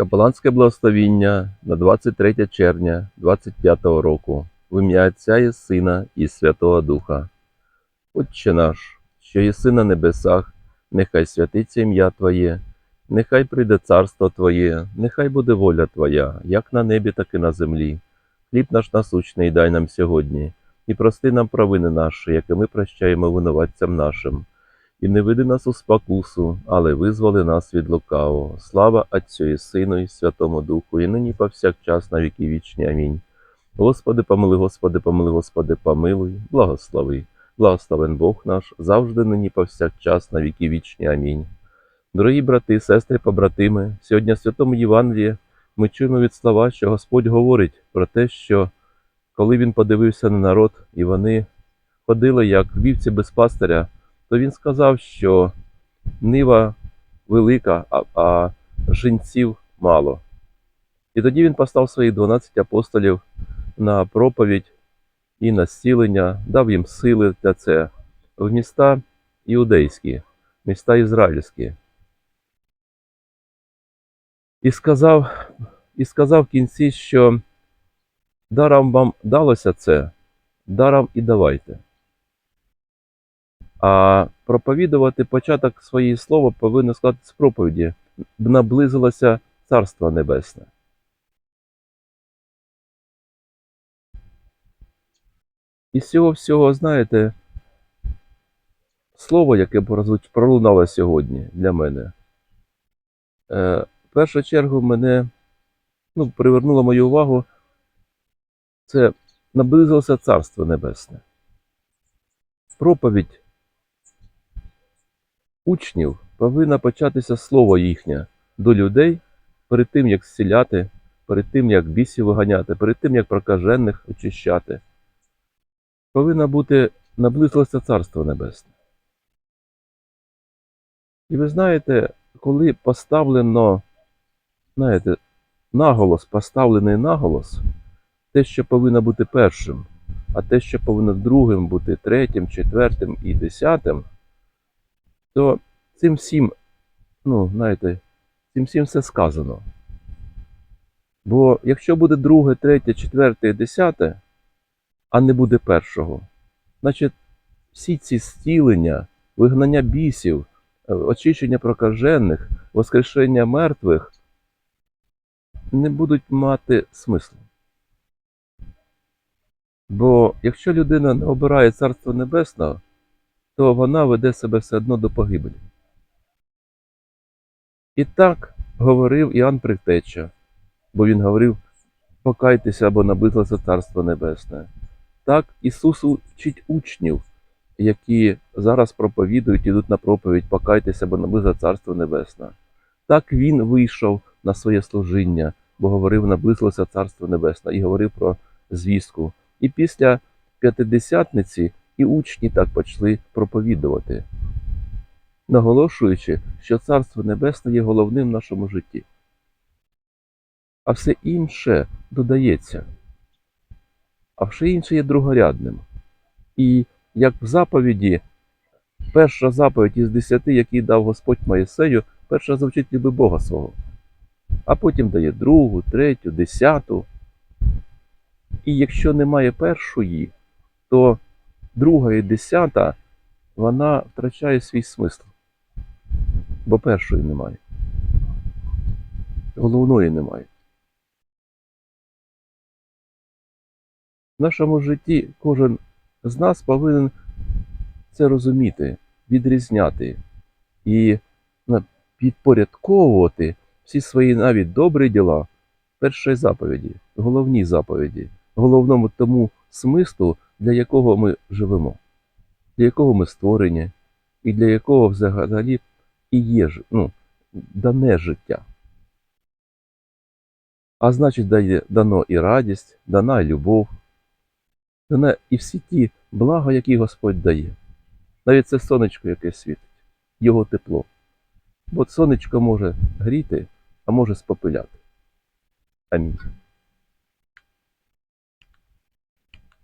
Капеланське благословіння на 23 червня 25 року в ім'я Отця і Сина і Святого Духа. Отче наш, що єси на небесах, нехай святиться ім'я Твоє, нехай прийде царство Твоє, нехай буде воля Твоя, як на небі, так і на землі. Хліб наш насущний дай нам сьогодні, і прости нам провини наші, які ми прощаємо винуватцям нашим. І не веди нас у спокусу, але визволи нас від лукавого. Слава Отцю і Сину, і Святому Духу, і нині повсякчас на віки вічні. Амінь. Господи, помили, Господи, помили, Господи, помилуй, благослови. Благословен Бог наш, завжди нині повсякчас на віки вічні. Амінь. Дорогі брати, сестри, побратими, сьогодні в Святому Євангелії ми чуємо від слова, що Господь говорить про те, що коли Він подивився на народ, і вони ходили як вівці без пастиря, то він сказав, що нива велика, а, а жінців мало. І тоді він постав своїх 12 апостолів на проповідь і на зцілення, дав їм сили для це в міста іудейські, міста ізраїльські. І сказав, і сказав в кінці, що даром вам далося це, даром і давайте. А проповідувати початок своєї слова повинно сказати з проповіді, наблизилося Царство Небесне. І з цього всього, знаєте, слово, яке пролунало сьогодні для мене, е, в першу чергу мене ну, привернуло мою увагу, це наблизилося Царство Небесне. Проповідь учнів повинна початися слово їхнє до людей перед тим, як зціляти, перед тим, як бісів виганяти, перед тим, як прокажених очищати. Повинна бути наблизилося Царство Небесне. І ви знаєте, коли поставлено, знаєте, наголос, поставлений наголос, те, що повинно бути першим, а те, що повинно другим бути третім, четвертим і десятим, то цим всім, ну, знаєте, цим всім все сказано. Бо якщо буде друге, третє, четверте десяте, а не буде першого, значить всі ці зцілення, вигнання бісів, е, очищення прокажених, воскрешення мертвих не будуть мати смислу. Бо якщо людина не обирає Царство Небесного, то вона веде себе все одно до погибелі. І так говорив Іоанн Предтеча, бо він говорив: покайтеся або наблизилося Царство Небесне. Так Ісус вчить учнів, які зараз проповідують, ідуть на проповідь, покайтеся, бо наблизилося Царство Небесне. Так Він вийшов на своє служіння, бо говорив, наблизилося Царство Небесне, і говорив про звістку. І після п'ятидесятниці і учні так почали проповідувати, наголошуючи, що Царство Небесне є головним в нашому житті. А все інше додається, а все інше є другорядним. І як в заповіді, перша заповідь із десяти, які дав Господь Моїсею, перша звучить люби Бога свого, а потім дає другу, третю, десяту. І якщо немає першої, то друга і десята вона втрачає свій смисл. Бо першої немає. Головної немає. В нашому житті кожен з нас повинен це розуміти, відрізняти і підпорядковувати всі свої навіть добрі діла першої заповіді, головній заповіді, головному тому смислу, для якого ми живемо, для якого ми створені, і для якого взагалі і є ну, дане життя. А значить, дає, дано і радість, дана і любов, дана і всі ті блага, які Господь дає. Навіть це сонечко, яке світить, його тепло. Бо сонечко може гріти, а може спопиляти. Амінь.